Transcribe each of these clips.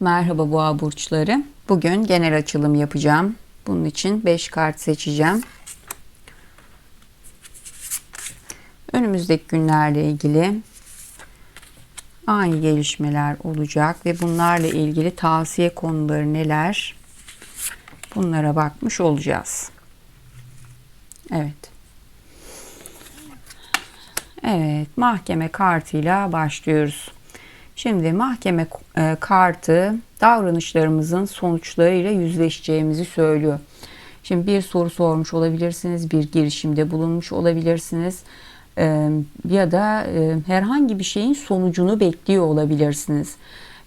Merhaba boğa burçları. Bugün genel açılım yapacağım. Bunun için 5 kart seçeceğim. Önümüzdeki günlerle ilgili ani gelişmeler olacak ve bunlarla ilgili tavsiye konuları neler? Bunlara bakmış olacağız. Evet. Evet, mahkeme kartıyla başlıyoruz. Şimdi mahkeme e, kartı davranışlarımızın sonuçlarıyla yüzleşeceğimizi söylüyor. Şimdi bir soru sormuş olabilirsiniz, bir girişimde bulunmuş olabilirsiniz e, ya da e, herhangi bir şeyin sonucunu bekliyor olabilirsiniz.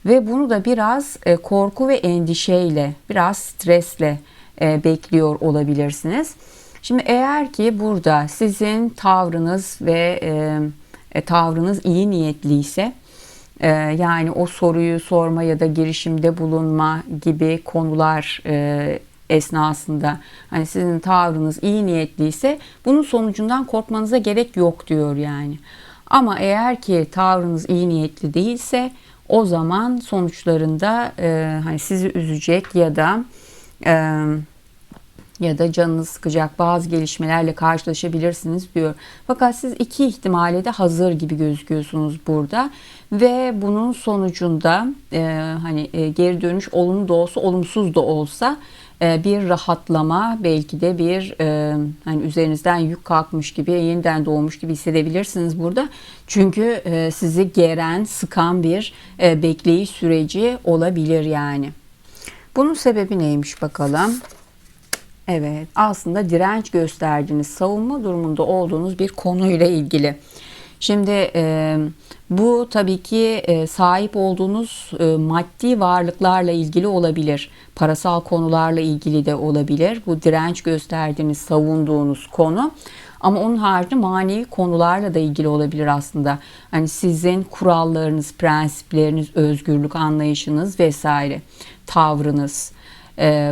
Ve bunu da biraz korku ve endişeyle, biraz stresle bekliyor olabilirsiniz. Şimdi eğer ki burada sizin tavrınız ve tavrınız iyi niyetliyse e, yani o soruyu sorma ya da girişimde bulunma gibi konular e, esnasında hani sizin tavrınız iyi niyetliyse bunun sonucundan korkmanıza gerek yok diyor yani. Ama eğer ki tavrınız iyi niyetli değilse o zaman sonuçlarında e, hani sizi üzecek ya da e, ya da canınız sıkacak bazı gelişmelerle karşılaşabilirsiniz diyor. Fakat siz iki ihtimale de hazır gibi gözüküyorsunuz burada ve bunun sonucunda e, hani e, geri dönüş olumlu da olsa olumsuz da olsa e, bir rahatlama belki de bir e, hani üzerinizden yük kalkmış gibi yeniden doğmuş gibi hissedebilirsiniz burada. Çünkü e, sizi geren, sıkan bir e, bekleyiş süreci olabilir yani. Bunun sebebi neymiş bakalım? Evet, aslında direnç gösterdiğiniz, savunma durumunda olduğunuz bir konuyla ilgili. Şimdi e, bu tabii ki e, sahip olduğunuz e, maddi varlıklarla ilgili olabilir. Parasal konularla ilgili de olabilir. Bu direnç gösterdiğiniz, savunduğunuz konu. Ama onun haricinde manevi konularla da ilgili olabilir aslında. Hani sizin kurallarınız, prensipleriniz, özgürlük anlayışınız vesaire, tavrınız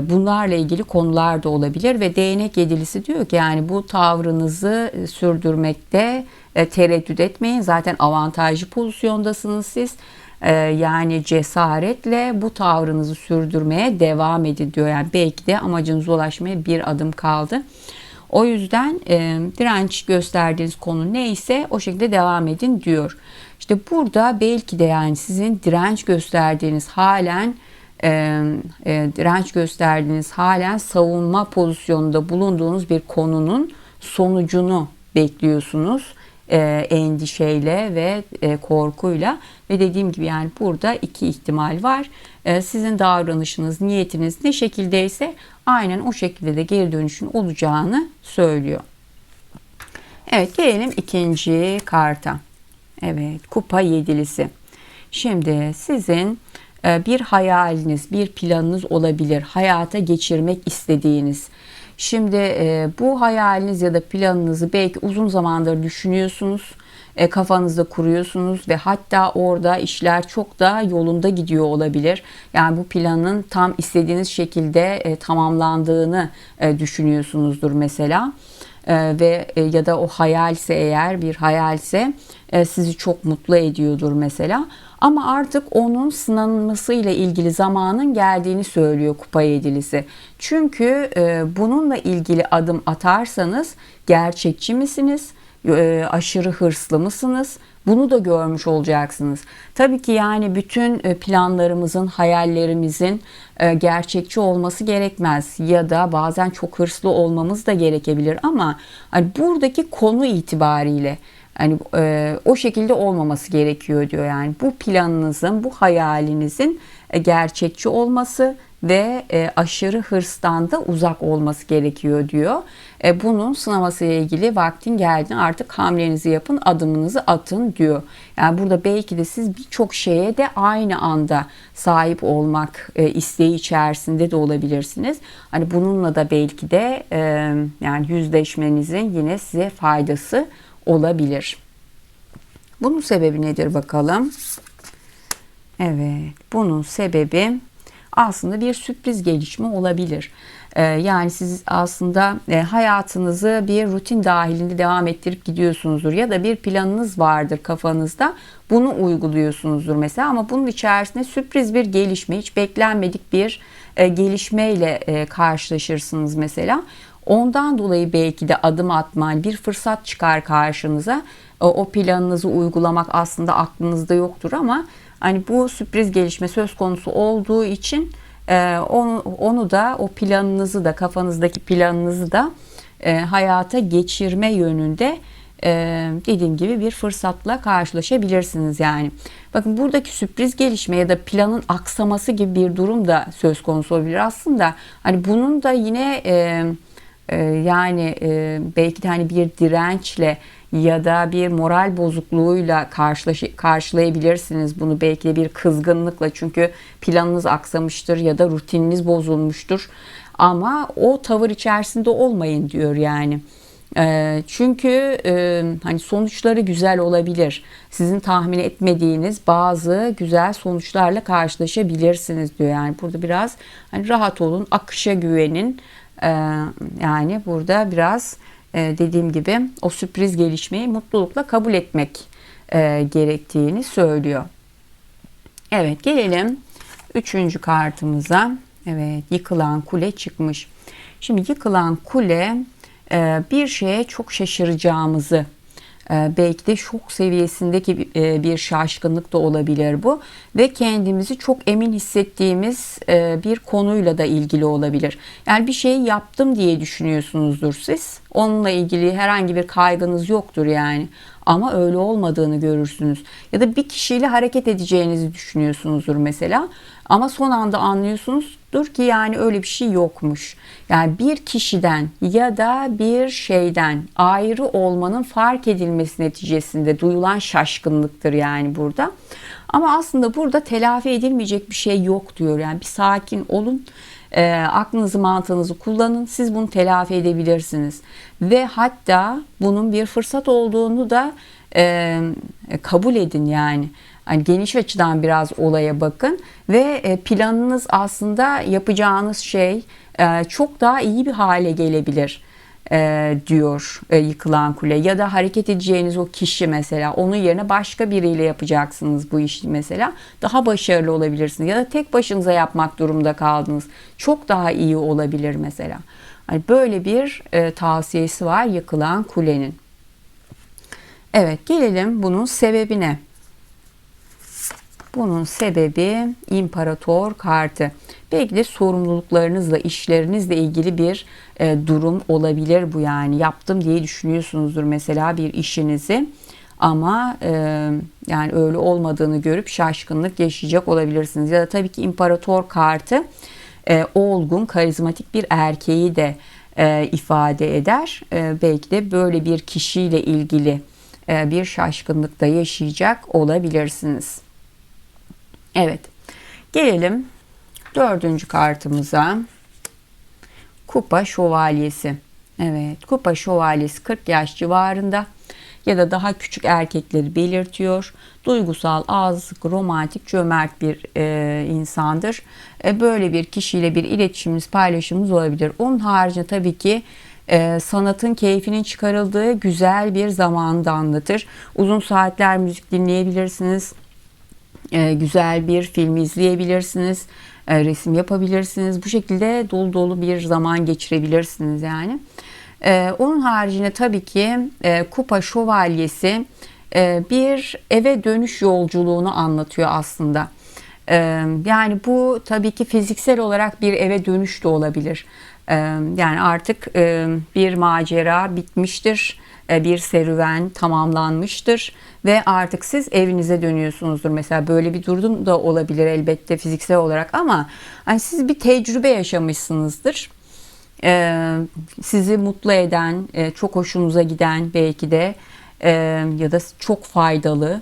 bunlarla ilgili konular da olabilir ve değnek yedilisi diyor ki yani bu tavrınızı sürdürmekte e, tereddüt etmeyin. Zaten avantajlı pozisyondasınız siz. E, yani cesaretle bu tavrınızı sürdürmeye devam edin diyor. Yani belki de amacınıza ulaşmaya bir adım kaldı. O yüzden e, direnç gösterdiğiniz konu neyse o şekilde devam edin diyor. İşte burada belki de yani sizin direnç gösterdiğiniz halen e, e, direnç gösterdiğiniz halen savunma pozisyonunda bulunduğunuz bir konunun sonucunu bekliyorsunuz e, endişeyle ve e, korkuyla ve dediğim gibi yani burada iki ihtimal var. E, sizin davranışınız, niyetiniz ne şekildeyse aynen o şekilde de geri dönüşün olacağını söylüyor. Evet gelelim ikinci karta. Evet kupa yedilisi. Şimdi sizin bir hayaliniz, bir planınız olabilir. Hayata geçirmek istediğiniz. Şimdi e, bu hayaliniz ya da planınızı belki uzun zamandır düşünüyorsunuz. E, kafanızda kuruyorsunuz ve hatta orada işler çok da yolunda gidiyor olabilir. Yani bu planın tam istediğiniz şekilde tamamlandığını düşünüyorsunuzdur mesela. Ve ya da o hayalse eğer bir hayalse sizi çok mutlu ediyordur mesela. Ama artık onun sınanmasıyla ilgili zamanın geldiğini söylüyor kupa yedilisi. Çünkü e, bununla ilgili adım atarsanız gerçekçi misiniz? E, aşırı hırslı mısınız? Bunu da görmüş olacaksınız. Tabii ki yani bütün e, planlarımızın, hayallerimizin e, gerçekçi olması gerekmez ya da bazen çok hırslı olmamız da gerekebilir ama hani buradaki konu itibariyle Hani e, o şekilde olmaması gerekiyor diyor. Yani bu planınızın, bu hayalinizin e, gerçekçi olması ve e, aşırı hırstan da uzak olması gerekiyor diyor. E, bunun sınaması ile ilgili vaktin geldi artık hamlenizi yapın, adımınızı atın diyor. Yani burada belki de siz birçok şeye de aynı anda sahip olmak e, isteği içerisinde de olabilirsiniz. Hani bununla da belki de e, yani yüzleşmenizin yine size faydası olabilir. Bunun sebebi nedir bakalım? Evet, bunun sebebi aslında bir sürpriz gelişme olabilir. Ee, yani siz aslında e, hayatınızı bir rutin dahilinde devam ettirip gidiyorsunuzdur ya da bir planınız vardır kafanızda bunu uyguluyorsunuzdur mesela ama bunun içerisinde sürpriz bir gelişme hiç beklenmedik bir e, gelişmeyle e, karşılaşırsınız mesela. Ondan dolayı belki de adım atman bir fırsat çıkar karşınıza. O, o planınızı uygulamak aslında aklınızda yoktur ama hani bu sürpriz gelişme söz konusu olduğu için e, onu, onu da o planınızı da kafanızdaki planınızı da e, hayata geçirme yönünde e, dediğim gibi bir fırsatla karşılaşabilirsiniz yani. Bakın buradaki sürpriz gelişme ya da planın aksaması gibi bir durum da söz konusu olabilir aslında. Hani bunun da yine e, e, yani e, belki de hani bir dirençle ya da bir moral bozukluğuyla karşılaş karşılayabilirsiniz bunu belki de bir kızgınlıkla çünkü planınız aksamıştır ya da rutininiz bozulmuştur ama o tavır içerisinde olmayın diyor yani. E, çünkü e, hani sonuçları güzel olabilir. Sizin tahmin etmediğiniz bazı güzel sonuçlarla karşılaşabilirsiniz diyor. Yani burada biraz hani rahat olun, akışa güvenin. E, yani burada biraz dediğim gibi o sürpriz gelişmeyi mutlulukla kabul etmek gerektiğini söylüyor. Evet gelelim üçüncü kartımıza. Evet yıkılan kule çıkmış. Şimdi yıkılan kule e, bir şeye çok şaşıracağımızı e, belki de şok seviyesindeki e, bir şaşkınlık da olabilir bu ve kendimizi çok emin hissettiğimiz bir konuyla da ilgili olabilir. Yani bir şeyi yaptım diye düşünüyorsunuzdur siz. Onunla ilgili herhangi bir kaygınız yoktur yani. Ama öyle olmadığını görürsünüz. Ya da bir kişiyle hareket edeceğinizi düşünüyorsunuzdur mesela. Ama son anda anlıyorsunuzdur ki yani öyle bir şey yokmuş. Yani bir kişiden ya da bir şeyden ayrı olmanın fark edilmesi neticesinde duyulan şaşkınlıktır yani burada. Ama aslında burada telafi edilmeyecek bir şey yok diyor. Yani bir sakin olun. E, aklınızı mantığınızı kullanın. Siz bunu telafi edebilirsiniz. Ve hatta bunun bir fırsat olduğunu da e, kabul edin yani. Yani geniş açıdan biraz olaya bakın ve e, planınız aslında yapacağınız şey e, çok daha iyi bir hale gelebilir e, diyor yıkılan kule ya da hareket edeceğiniz o kişi mesela onun yerine başka biriyle yapacaksınız bu işi mesela daha başarılı olabilirsiniz ya da tek başınıza yapmak durumda kaldınız çok daha iyi olabilir mesela. Hani böyle bir tavsiyesi var yıkılan kulenin. Evet gelelim bunun sebebine. Bunun sebebi imparator kartı. Belki de sorumluluklarınızla, işlerinizle ilgili bir e, durum olabilir bu yani. Yaptım diye düşünüyorsunuzdur mesela bir işinizi ama e, yani öyle olmadığını görüp şaşkınlık yaşayacak olabilirsiniz. Ya da tabii ki imparator kartı e, olgun, karizmatik bir erkeği de e, ifade eder. E, belki de böyle bir kişiyle ilgili e, bir şaşkınlıkta yaşayacak olabilirsiniz. Evet. Gelelim dördüncü kartımıza. Kupa şövalyesi. Evet, kupa şövalyesi 40 yaş civarında ya da daha küçük erkekleri belirtiyor. Duygusal, azık, romantik, cömert bir e, insandır. E, böyle bir kişiyle bir iletişimimiz, paylaşımımız olabilir. Onun haricinde tabii ki e, sanatın keyfinin çıkarıldığı güzel bir zamanı anlatır. Uzun saatler müzik dinleyebilirsiniz e, güzel bir film izleyebilirsiniz, e, resim yapabilirsiniz. Bu şekilde dolu dolu bir zaman geçirebilirsiniz yani. E, onun haricinde tabii ki e, Kupa Şövalyesi e, bir eve dönüş yolculuğunu anlatıyor aslında. E, yani bu tabii ki fiziksel olarak bir eve dönüş de olabilir. Yani artık bir macera bitmiştir e, bir serüven tamamlanmıştır ve artık siz evinize dönüyorsunuzdur. Mesela böyle bir durum da olabilir elbette fiziksel olarak ama hani siz bir tecrübe yaşamışsınızdır. Sizi mutlu eden, e, çok hoşunuza giden belki de e, ya da çok faydalı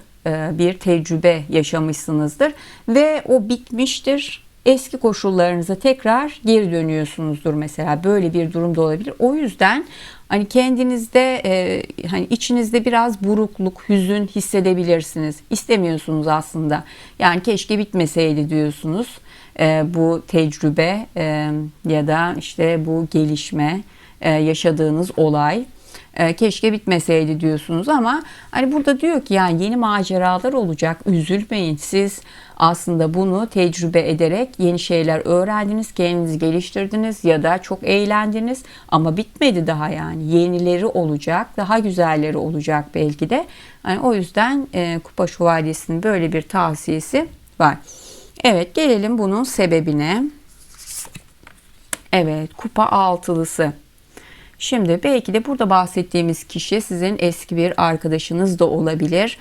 bir tecrübe yaşamışsınızdır ve o bitmiştir eski koşullarınıza tekrar geri dönüyorsunuzdur mesela. Böyle bir durum da olabilir. O yüzden hani kendinizde e, hani içinizde biraz burukluk, hüzün hissedebilirsiniz. İstemiyorsunuz aslında. Yani keşke bitmeseydi diyorsunuz. E, bu tecrübe e, ya da işte bu gelişme, e, yaşadığınız olay e, keşke bitmeseydi diyorsunuz ama hani burada diyor ki yani yeni maceralar olacak üzülmeyin siz aslında bunu tecrübe ederek yeni şeyler öğrendiniz kendinizi geliştirdiniz ya da çok eğlendiniz ama bitmedi daha yani yenileri olacak daha güzelleri olacak belki de yani o yüzden e, Kupa Şövalyesi'nin böyle bir tavsiyesi var. Evet gelelim bunun sebebine. Evet kupa altılısı. Şimdi belki de burada bahsettiğimiz kişi sizin eski bir arkadaşınız da olabilir.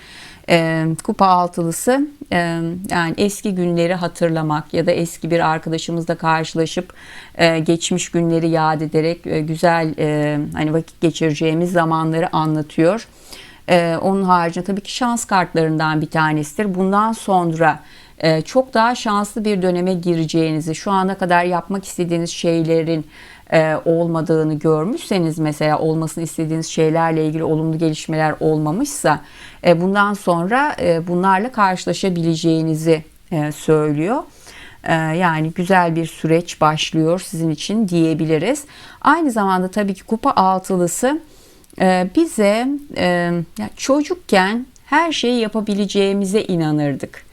E, kupa altılısı e, yani eski günleri hatırlamak ya da eski bir arkadaşımızla karşılaşıp e, geçmiş günleri yad ederek e, güzel e, hani vakit geçireceğimiz zamanları anlatıyor. E, onun haricinde tabii ki şans kartlarından bir tanesidir. Bundan sonra e, çok daha şanslı bir döneme gireceğinizi, şu ana kadar yapmak istediğiniz şeylerin e, olmadığını görmüşseniz mesela olmasını istediğiniz şeylerle ilgili olumlu gelişmeler olmamışsa e, bundan sonra e, bunlarla karşılaşabileceğinizi e, söylüyor. E, yani güzel bir süreç başlıyor sizin için diyebiliriz. Aynı zamanda tabii ki kupa altılısı e, bize e, çocukken her şeyi yapabileceğimize inanırdık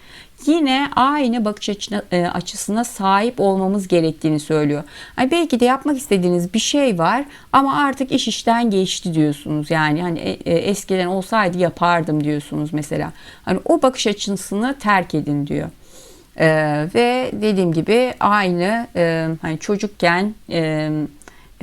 yine aynı bakış açına, e, açısına sahip olmamız gerektiğini söylüyor. Yani belki de yapmak istediğiniz bir şey var ama artık iş işten geçti diyorsunuz. Yani hani e, e, eskiden olsaydı yapardım diyorsunuz mesela. Hani o bakış açısını terk edin diyor. Ee, ve dediğim gibi aynı e, hani çocukken e,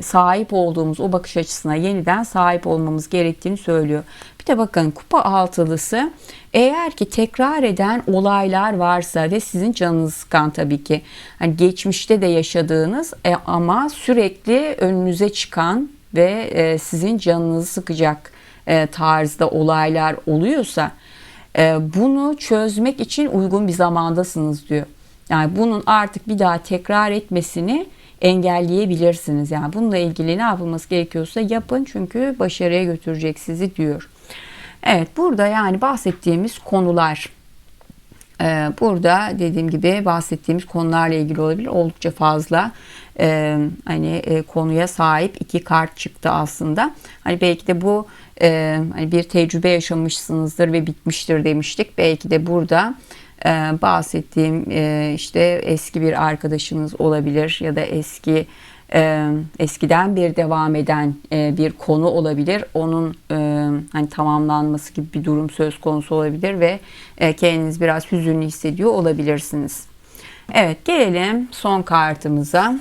sahip olduğumuz o bakış açısına yeniden sahip olmamız gerektiğini söylüyor. Bir de bakın kupa altılısı eğer ki tekrar eden olaylar varsa ve sizin canınız sıkan tabii ki hani geçmişte de yaşadığınız e, ama sürekli önünüze çıkan ve e, sizin canınızı sıkacak e, tarzda olaylar oluyorsa e, bunu çözmek için uygun bir zamandasınız diyor. Yani bunun artık bir daha tekrar etmesini engelleyebilirsiniz. Yani bununla ilgili ne yapılması gerekiyorsa yapın çünkü başarıya götürecek sizi diyor. Evet burada yani bahsettiğimiz konular e, burada dediğim gibi bahsettiğimiz konularla ilgili olabilir oldukça fazla e, hani e, konuya sahip iki kart çıktı aslında. Hani belki de bu hani bir tecrübe yaşamışsınızdır ve bitmiştir demiştik. Belki de burada bahsettiğim işte eski bir arkadaşınız olabilir ya da eski e, eskiden bir devam eden e, bir konu olabilir. Onun e, hani tamamlanması gibi bir durum söz konusu olabilir ve e, kendiniz biraz hüzünlü hissediyor olabilirsiniz. Evet gelelim son kartımıza.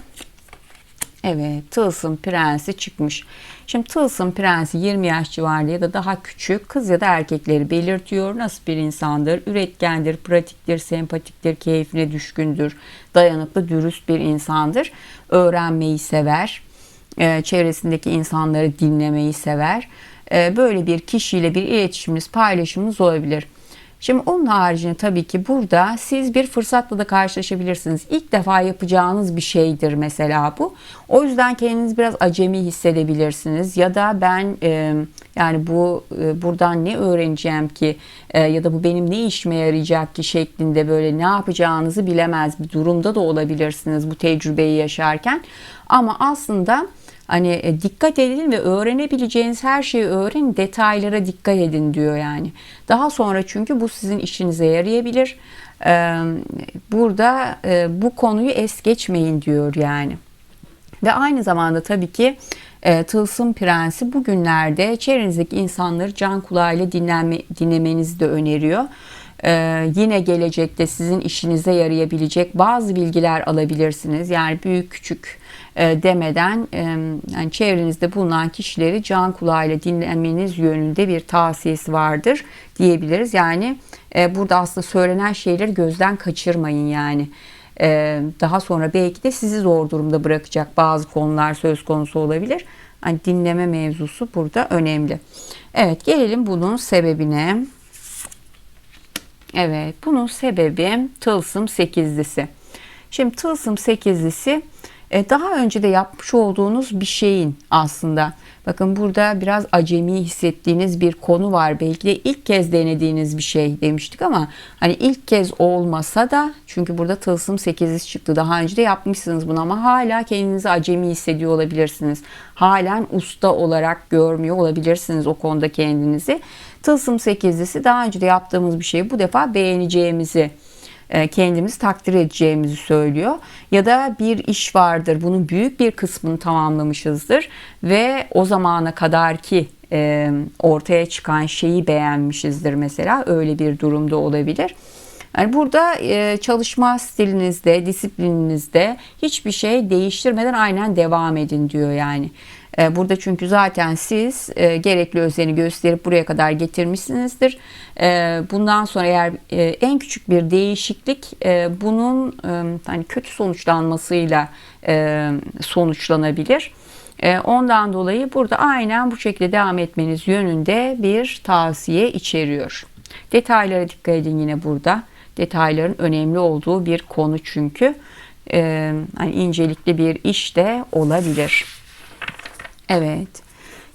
Evet Tılsım Prensi çıkmış. Şimdi Tılsım Prensi 20 yaş civarında ya da daha küçük kız ya da erkekleri belirtiyor. Nasıl bir insandır? Üretkendir, pratiktir, sempatiktir, keyfine düşkündür, dayanıklı, dürüst bir insandır. Öğrenmeyi sever, e, çevresindeki insanları dinlemeyi sever. E, böyle bir kişiyle bir iletişiminiz, paylaşımınız olabilir. Şimdi onun haricinde tabii ki burada siz bir fırsatla da karşılaşabilirsiniz. İlk defa yapacağınız bir şeydir mesela bu. O yüzden kendiniz biraz acemi hissedebilirsiniz ya da ben e, yani bu e, buradan ne öğreneceğim ki e, ya da bu benim ne işime yarayacak ki şeklinde böyle ne yapacağınızı bilemez bir durumda da olabilirsiniz bu tecrübeyi yaşarken. Ama aslında Hani e, dikkat edin ve öğrenebileceğiniz her şeyi öğrenin, detaylara dikkat edin diyor yani. Daha sonra çünkü bu sizin işinize yarayabilir. Burada e, bu konuyu es geçmeyin diyor yani. Ve aynı zamanda tabii ki e, Tılsım Prensi bugünlerde çevrenizdeki insanları can kulağıyla dinleme, dinlemenizi de öneriyor. Ee, yine gelecekte sizin işinize yarayabilecek bazı bilgiler alabilirsiniz. Yani büyük küçük demeden e, yani çevrenizde bulunan kişileri can kulağıyla dinlemeniz yönünde bir tavsiyesi vardır diyebiliriz. Yani e, burada aslında söylenen şeyleri gözden kaçırmayın yani. Daha sonra belki de sizi zor durumda bırakacak bazı konular söz konusu olabilir. Yani dinleme mevzusu burada önemli. Evet gelelim bunun sebebine. Evet bunun sebebi tılsım sekizlisi. Şimdi tılsım sekizlisi e, daha önce de yapmış olduğunuz bir şeyin aslında. Bakın burada biraz acemi hissettiğiniz bir konu var. Belki de ilk kez denediğiniz bir şey demiştik ama hani ilk kez olmasa da çünkü burada tılsım sekizlisi çıktı. Daha önce de yapmışsınız bunu ama hala kendinizi acemi hissediyor olabilirsiniz. Halen usta olarak görmüyor olabilirsiniz o konuda kendinizi. Tılsım sekizlisi daha önce de yaptığımız bir şeyi bu defa beğeneceğimizi e, kendimizi takdir edeceğimizi söylüyor. Ya da bir iş vardır. Bunun büyük bir kısmını tamamlamışızdır ve o zamana kadar ki e, ortaya çıkan şeyi beğenmişizdir mesela. Öyle bir durumda olabilir. Yani burada e, çalışma stilinizde, disiplininizde hiçbir şey değiştirmeden aynen devam edin diyor yani. E, burada çünkü zaten siz e, gerekli özeni gösterip buraya kadar getirmişsinizdir. Bundan sonra eğer en küçük bir değişiklik bunun hani kötü sonuçlanmasıyla sonuçlanabilir. Ondan dolayı burada aynen bu şekilde devam etmeniz yönünde bir tavsiye içeriyor. Detaylara dikkat edin yine burada detayların önemli olduğu bir konu çünkü e, hani incelikli bir iş de olabilir. Evet.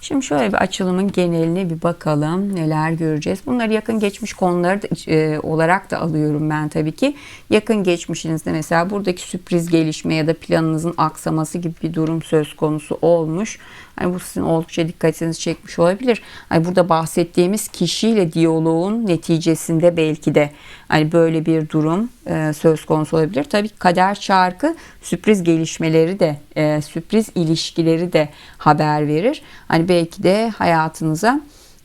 Şimdi şöyle bir açılımın geneline bir bakalım neler göreceğiz. Bunları yakın geçmiş konuları da, e, olarak da alıyorum ben tabii ki. Yakın geçmişinizde mesela buradaki sürpriz gelişme ya da planınızın aksaması gibi bir durum söz konusu olmuş. Hani bu sizin oldukça dikkatinizi çekmiş olabilir. Hani burada bahsettiğimiz kişiyle diyaloğun neticesinde belki de hani böyle bir durum e, söz konusu olabilir. Tabii kader çarkı sürpriz gelişmeleri de e, sürpriz ilişkileri de haber verir. Hani belki de hayatınıza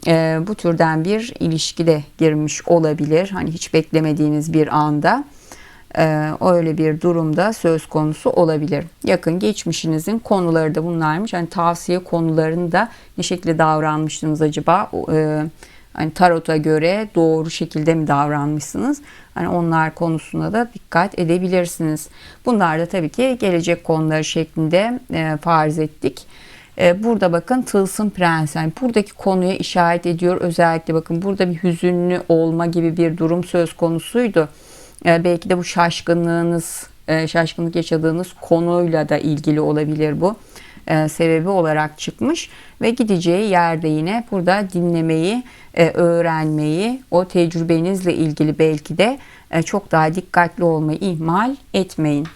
e, bu türden bir ilişki de girmiş olabilir. Hani hiç beklemediğiniz bir anda e, öyle bir durumda söz konusu olabilir. Yakın geçmişinizin konuları da bunlarmış. Hani tavsiye konularında ne şekilde davranmıştınız acaba? E, hani tarota göre doğru şekilde mi davranmışsınız? Hani onlar konusunda da dikkat edebilirsiniz. Bunlar da tabii ki gelecek konuları şeklinde e, farz ettik. E, burada bakın tılsım prens yani buradaki konuya işaret ediyor özellikle bakın burada bir hüzünlü olma gibi bir durum söz konusuydu. E, belki de bu şaşkınlığınız e, şaşkınlık yaşadığınız konuyla da ilgili olabilir bu. Sebebi olarak çıkmış ve gideceği yerde yine burada dinlemeyi, öğrenmeyi, o tecrübenizle ilgili belki de çok daha dikkatli olmayı ihmal etmeyin.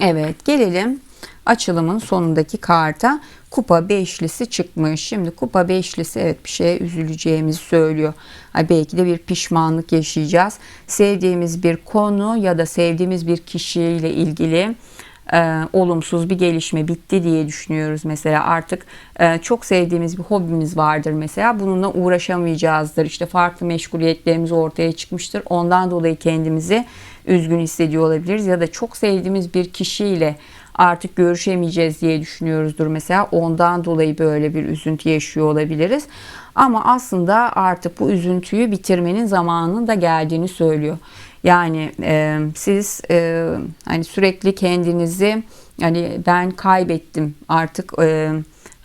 Evet gelelim açılımın sonundaki karta kupa beşlisi çıkmış. Şimdi kupa beşlisi evet bir şeye üzüleceğimizi söylüyor. Ay belki de bir pişmanlık yaşayacağız. Sevdiğimiz bir konu ya da sevdiğimiz bir kişiyle ilgili e, olumsuz bir gelişme bitti diye düşünüyoruz mesela artık e, çok sevdiğimiz bir hobimiz vardır mesela bununla uğraşamayacağızdır işte farklı meşguliyetlerimiz ortaya çıkmıştır ondan dolayı kendimizi üzgün hissediyor olabiliriz ya da çok sevdiğimiz bir kişiyle artık görüşemeyeceğiz diye düşünüyoruzdur mesela ondan dolayı böyle bir üzüntü yaşıyor olabiliriz ama aslında artık bu üzüntüyü bitirmenin zamanının da geldiğini söylüyor. Yani e, siz e, hani sürekli kendinizi hani ben kaybettim artık e,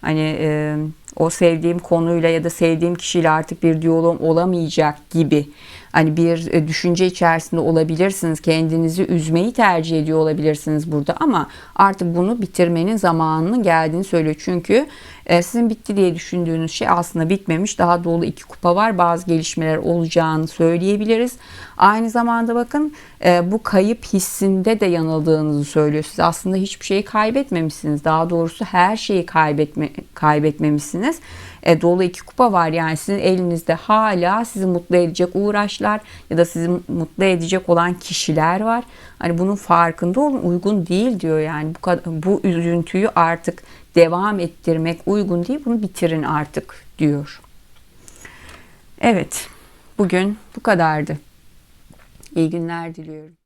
hani e, o sevdiğim konuyla ya da sevdiğim kişiyle artık bir diyalog olamayacak gibi hani bir e, düşünce içerisinde olabilirsiniz. Kendinizi üzmeyi tercih ediyor olabilirsiniz burada ama artık bunu bitirmenin zamanının geldiğini söylüyor. Çünkü e, sizin bitti diye düşündüğünüz şey aslında bitmemiş. Daha dolu iki kupa var. Bazı gelişmeler olacağını söyleyebiliriz. Aynı zamanda bakın e, bu kayıp hissinde de yanıldığınızı söylüyor. Siz aslında hiçbir şeyi kaybetmemişsiniz. Daha doğrusu her şeyi kaybetme, kaybetmemişsiniz. E, dolu iki kupa var. Yani sizin elinizde hala sizi mutlu edecek uğraşlar ya da sizi mutlu edecek olan kişiler var. Hani bunun farkında olun uygun değil diyor yani bu bu üzüntüyü artık devam ettirmek uygun değil. Bunu bitirin artık diyor. Evet. Bugün bu kadardı. İyi günler diliyorum.